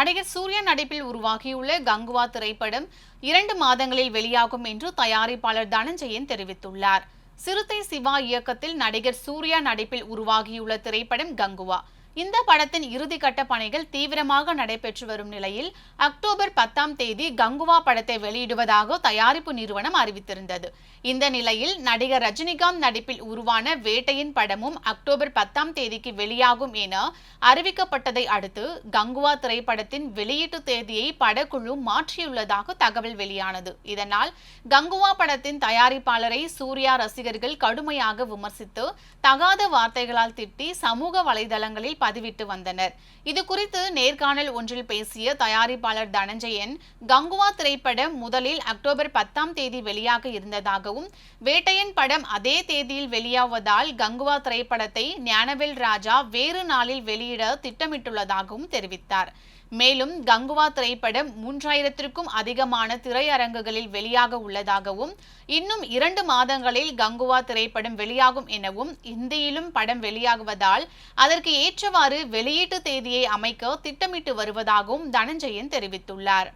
நடிகர் சூர்யா நடிப்பில் உருவாகியுள்ள கங்குவா திரைப்படம் இரண்டு மாதங்களில் வெளியாகும் என்று தயாரிப்பாளர் தனஞ்சயன் தெரிவித்துள்ளார். சிறுத்தை சிவா இயக்கத்தில் நடிகர் சூர்யா நடிப்பில் உருவாகியுள்ள திரைப்படம் கங்குவா. இந்த படத்தின் இறுதிக்கட்ட பணிகள் தீவிரமாக நடைபெற்று வரும் நிலையில் அக்டோபர் பத்தாம் தேதி கங்குவா படத்தை வெளியிடுவதாக தயாரிப்பு நிறுவனம் அறிவித்திருந்தது. இந்த நிலையில் நடிகர் ரஜினிகாந்த் நடிப்பில் உருவான வேட்டையின் படமும் அக்டோபர் பத்தாம் தேதிக்கு வெளியாகும் என அறிவிக்கப்பட்டதை அடுத்து கங்குவா திரைப்படத்தின் வெளியீட்டு தேதியை படக்குழு மாற்றியுள்ளதாக தகவல் வெளியானது. இதனால் கங்குவா படத்தின் தயாரிப்பாளரை சூர்யா ரசிகர்கள் கடுமையாக விமர்சித்து தகாத வார்த்தைகளால் திட்டி சமூக வலைதளங்களில் பதிவிட்டு வந்தனர். இது குறித்து நேர்காணல் ஒன்றில் பேசிய தயாரிப்பாளர் தனஞ்சயன் கங்குவா திரைப்படம் முதலில் அக்டோபர் பத்தாம் தேதி வெளியாக இருந்ததாகவும் வேட்டையன் படம் அதே தேதியில் வெளியாவதால் கங்குவா திரைப்படத்தை ஞானவேல் ராஜா வேறு நாளில் வெளியிட திட்டமிட்டுள்ளதாகவும் தெரிவித்தார். மேலும் கங்குவா திரைப்படம் மூன்றாயிரத்திற்கும் அதிகமான திரையரங்குகளில் வெளியாக உள்ளதாகவும் இன்னும் இரண்டு மாதங்களில் கங்குவா திரைப்படம் வெளியாகும் எனவும் இந்தியிலும் படம் வெளியாகுவதால் அதற்கு ஏற்றவாறு வெளியீட்டு தேதியை அமைக்க திட்டமிட்டு வருவதாகவும் தனஞ்சயன் தெரிவித்துள்ளார்.